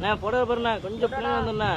அண்ணா புடவை பாருண்ணா கொஞ்சம் பிள்ளைங்க வந்துண்ணா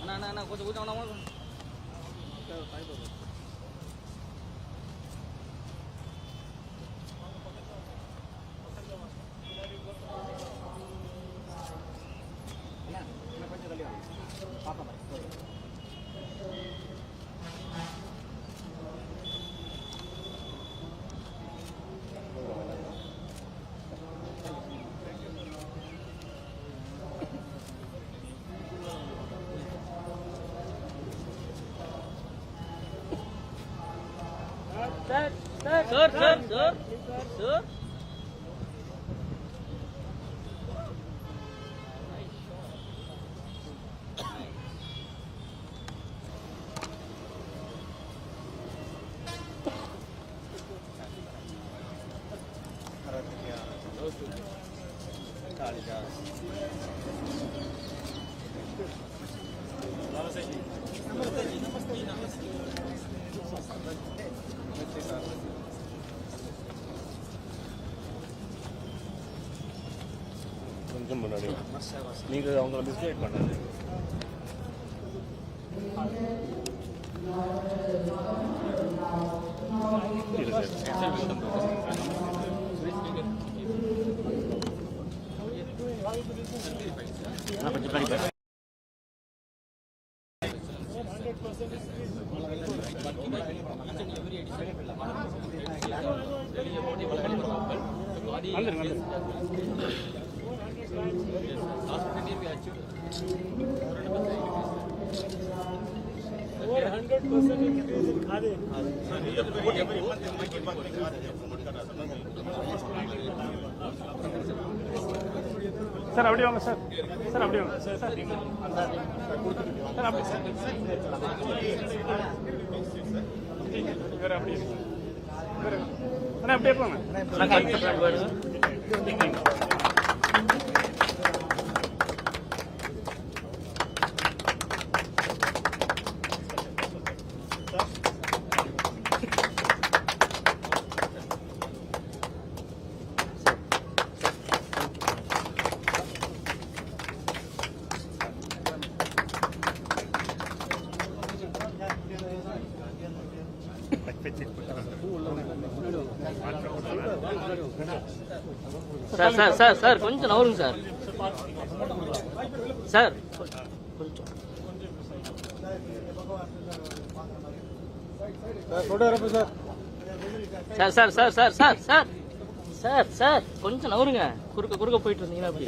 அண்ணா அண்ணா அண்ணா கொஞ்சம் கொஞ்சம் அண்ணா Sir, sir, sir, sir, sir, sir. Namaste. Namaste. Namaste. Namaste. கொஞ்சம் முன்னாடி நீங்கள் அவங்கள மிஸ்கைட் பண்ணாது அண்ணா கொஞ்சம் பின்னாடி பாரு சார் அப்படியே வாங்க சார் சார் அப்படியே வாங்க சார் சார் சார் அப்படியே சார் வேற அப்படியே வேற அண்ணா அப்படியே போங்க. சார் சார் சார் சார் கொஞ்சம் நவருங்க சார். சார் கொஞ்சம். Sir sir. Sir sir sir sir sir sir. கொஞ்சம் நவருங்க. குறுக்க குறுக்க போயிட்டு இருந்தீங்கன்னா அப்படி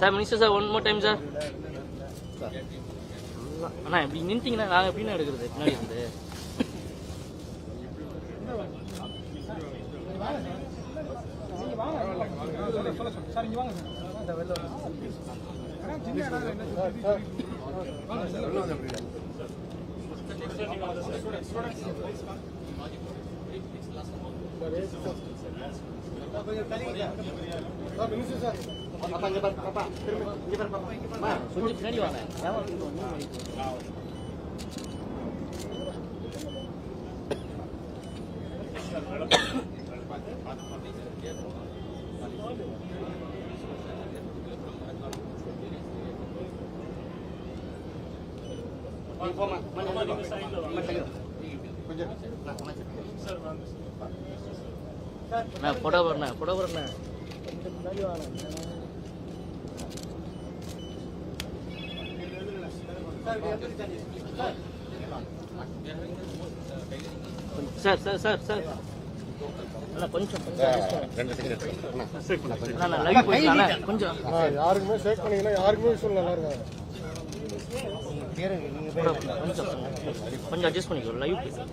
sir minister sir one more time sir. அண்ணா இப்படி நின்றுட்டீங்கன்னா நாங்கள் எப்படின்னா எடுக்கிறது? பின்னாடி இருந்து பாப்பா இங்க பாரு பாப்பா சுத்தி பின்னாடி வாங்க ஏன் அண்ணா போட்டோ போடுண்ணா போட்டோ போடுண்ணா சார் சார் சார் சார் அண்ணா கொஞ்சம் கொஞ்சம் கொஞ்சம். யாருக்குமே ஷேக் பண்ணீங்கன்னா யாருக்குமே விஷயம் நல்லா கொஞ்சம் கொஞ்சம் அட்ஜஸ்ட் பண்ணிக்கோ லைவ் போயிட்டேன்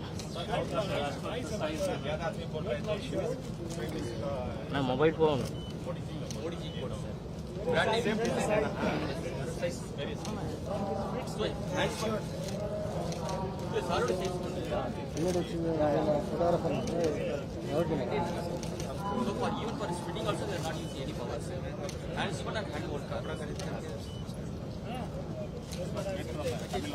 நான் மொபைல் ஃபோன் இன்னொரு விஷயம் even for spinning also they are not using any power. And it's even a hand work.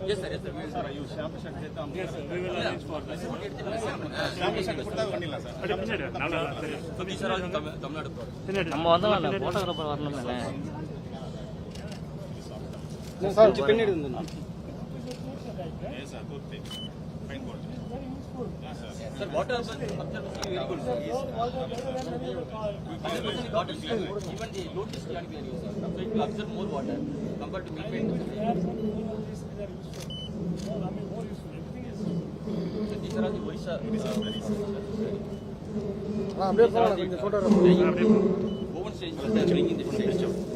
Yes sir, yes sir. We will. சரி. So these are all நம்ம வந்தோம் ஃபோட்டோகிராஃபர் வரணும் sir பின்னாடி இருந்து Sir, Sir, what are very good. Yes, water Even the load is can be. So it will absorb more water compared to milk paint. These are the Orissa. Uh, these are the oven stations that are.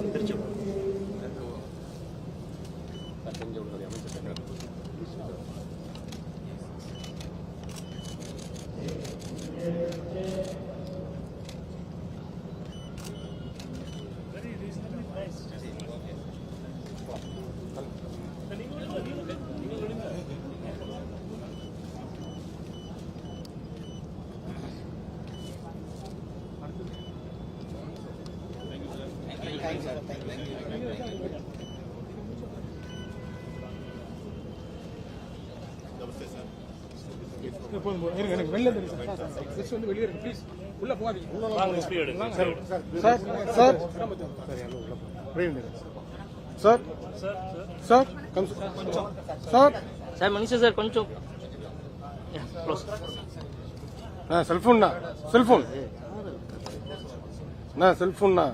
இருங்க எனக்கு வெளில தெரியும் sir just வந்து வெளியே இருக்கு. Please உள்ள போகாதீங்க. வாங்க இப்படி எடுங்க. Sir sir. Sir sir. Sir come sir sir. மனுஷா சார். கொஞ்சம். க்ளோஸ் ஆ செல்ஃபோன்ண்ணா செல்ஃபோன் அண்ணா செல்ஃபோன்ண்ணா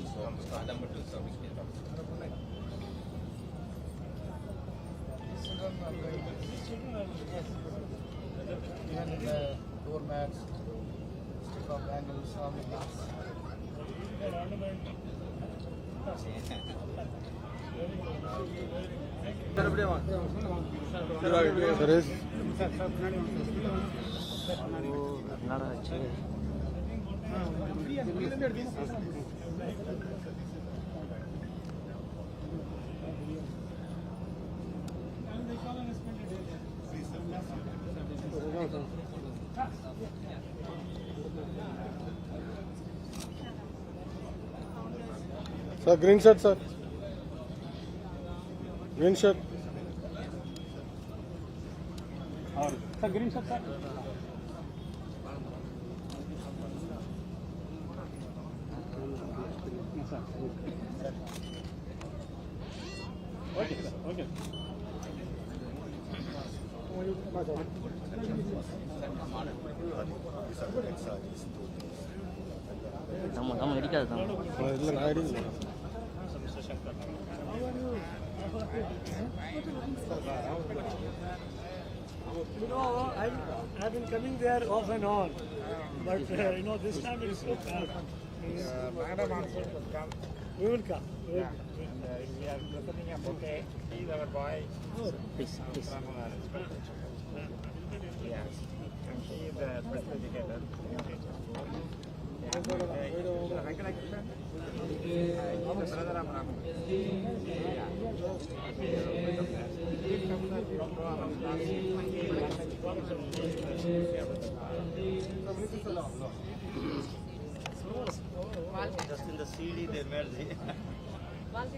ada betul service kita. Even the doormats, stick of angles, some of these. There is. Oh, not a chair. Sir, green shirt, sir. Green shirt. Sir, green shirt, sir. Okay நம்ம நம்ம இடிக்காது தான் இல்லை நான் அடிக்கல You know, I, I've been coming there off and on, but uh, you know, this time it's so bad. Magnamans will come. We will come. We will yeah. come. And, uh, we are presenting a bouquet. He is our boy. Oh, please, um, please. From our yes. And he is a special educator. Yeah. Just in the CD they made the. From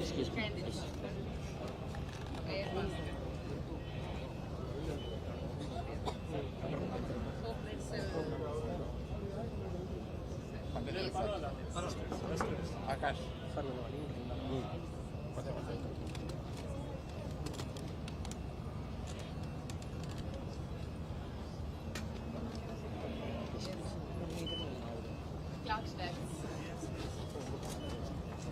Excuse me.